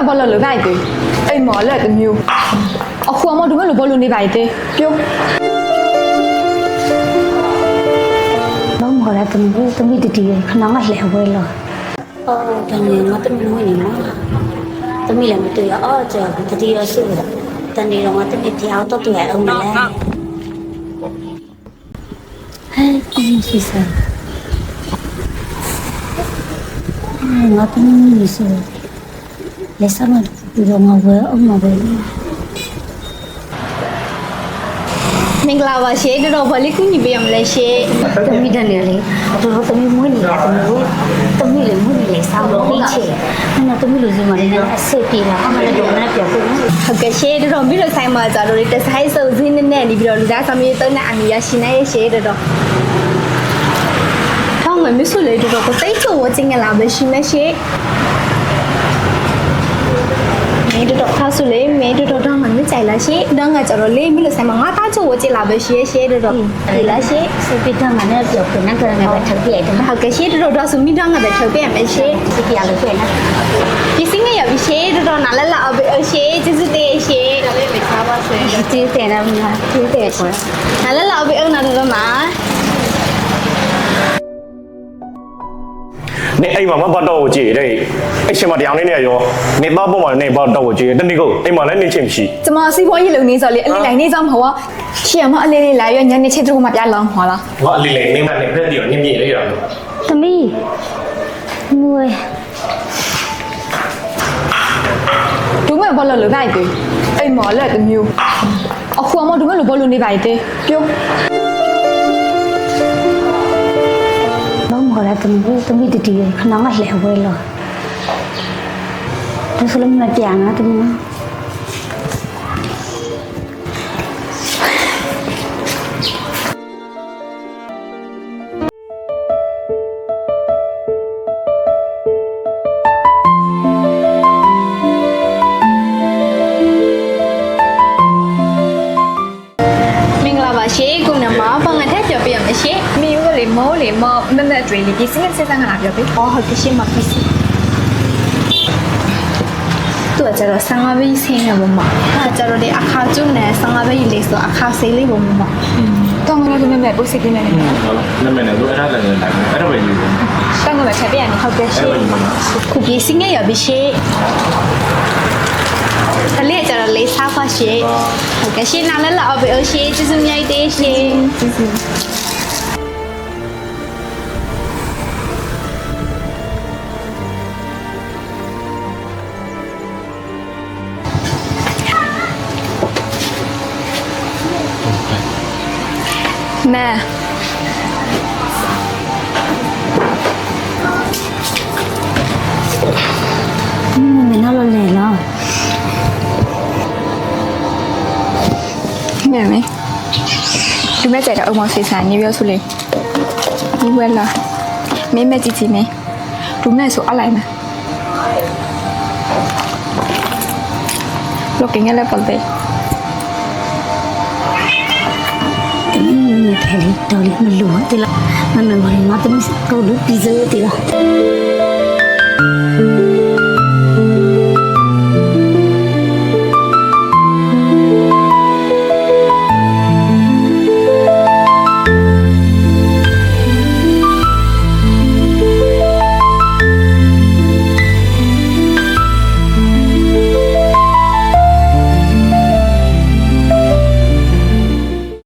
မဲ့ဘာလို့လဲလိုက်သေးအိမ်မော်လက်တစ်မျိုးအခုအမတို့မဲ့လို့ဘာလို့နေပါသေးပြုံးလုံးမရတမီးတမီးတတီခဏငါလှဲဝဲလောအော်တမီးငါတမီးဝင်နေမတမီးလည်းမတွေ့ရအော်ကြာတတီရဆုရတန်နေတော့ငါတမီးပြောင်းတော့တွေ့အောင်လေဟဲ့အင်းစီစငါတမီးနေဆို လက်စမပြီးတော့ငါဝဲအောင်မပဲမင်္ဂလာပါရှင်တော်တော်ဘာလေးကူညီပေးရမလဲရှင်တမီးတန်နေလေတို့တမီးမွေးနေတာတမီးတို့တမီးလည်းမွေးနေလေစောင်းလို့ပြီးချေအဲ့တော့တမီးလူစီမလေးနဲ့အစ်စ်ပြေလာအမလည်းတော့လည်းပြောဖို့ဟုတ်ကဲ့ရှင်တော်တော်မြို့တော်ဆိုင်မှာကြာတော့ဒီတစ်ဆိုင်စုံစင်းနဲ့နဲ့နေပြီးတော့လူသားဆောင်မြေသုံးတဲ့အမီရရှင်နေရဲ့ရှင်တော်တော်ထောင်းမယ်မဆွလေတော်တော်ကိုတိတ်ချိုဝချင်းငလာမရှိမရှိမေတော်တော်ခါ ဆုလေမေတော်တော်တော့မမကြိုက်လားရှင်တော့ငါကြတော့လေးမြို့တော်ဆိုင်မှာငါသားချိုဝချင်းလာပဲရှိရဲ့ရှင်တော်တော်ဒီလားရှင်စိတ်ပြတ်မှလည်းပြောဖို့နဲ့ကလည်းပဲထုတ်ပြရတယ်ဟုတ်ကဲ့ရှင်တော်တော်တော့ဆုမိတော့ငါပဲထုတ်ပြရမယ်ရှင်စိတ်ပြလို့ပြန်နော်ဒီစင်းငယ်ရပြီရှင်တော်တော်နားလည်းလာအောင်ပဲရှင်ကျေးဇူးတင်ရှင်ဒါလေးပဲထားပါဆွေကျေးတယ်နော်ကျေးတယ်ကွာနားလည်းလာအောင်ပဲအောင်နာတော့မှာ နေအိမ်မှာမပတ်တော့ကိုကြည့်တဲ့အဲ့ရှင်မတရားလေးနဲ့ရောနေသားပေါ်မှာနေပတ်တော့ကိုကြည့်တနေ့ကိုအိမ်မှာလည်းနေချင်းမရှိကျမစီးပွားရေးလုပ်နေဆိုလေအလေးလိုက်နေကြမှာဟောရှီယမအလေးလေးလာရညနေချက်တို့မှပြလောင်းဟောလားငါအလေးလေးနေမနေဖက်ပြီးတော့နေမြေလေးရတယ်သမီးမွေးတို့မဲ့ဘာလို့လဲလိုက်သေးအိမ်မော်လက်တစ်မျိုးအခုအမတို့မဲ့လို့ဘာလို့နေပါသေးပြုံး လုံးမရတမီးတမီးတတီခဏငါလှဲဝဲလောဒါဆိုလည်းမပြန်နော်တမီးမ မောလေမောမမတွေလေးဒီစင်းစစ်စမ်းခါပြောပေးအော်ဟုတ်ကဲ့ရှင်မဖြစ်စီသူကကျတော့ဆန်ငါးဘီးဆင်းနေပါမှာအဲကျတော့ဒီအခါကျုံနဲ့ဆန်ငါးဘီးလေးဆိုအခါဆေးလေးပုံမှာတောင်းကတော့မဲ့မဲ့ပုတ်စစ်ကင်းနေတယ်ဟုတ်နာမည်နဲ့သူအဲ့ဒါလည်းလည်းအဲ့ဒါပဲယူတယ်တောင်းကမဲ့ချက်ပြရနေဟုတ်ကဲ့ရှင်ခုပြေးစင်းငယ်ရပြီရှင်တလေးကျတော့လေးစားပါရှင်ဟုတ်ကဲ့ရှင်နားလည်းလာအောင်ပဲအရှင်ကျေးဇူးများတေးရှင်ကျေးဇူး မဲမင်းနော်လဲလောမဲမဲဒီမဲ့ကြတဲ့အုံမဖေးဆိုင်နေပြောဆိုလေဒီဝဲလာမင်းမဲ့ကြည့်ကြည့်မဲဒူမဲ့ဆိုအလိုက်မဲလောကင်းရလဲပတ်တယ်တ တယ်တော်လေးမလို့တလားမမမမတမီးတော့လို့ပြီးစေးတလား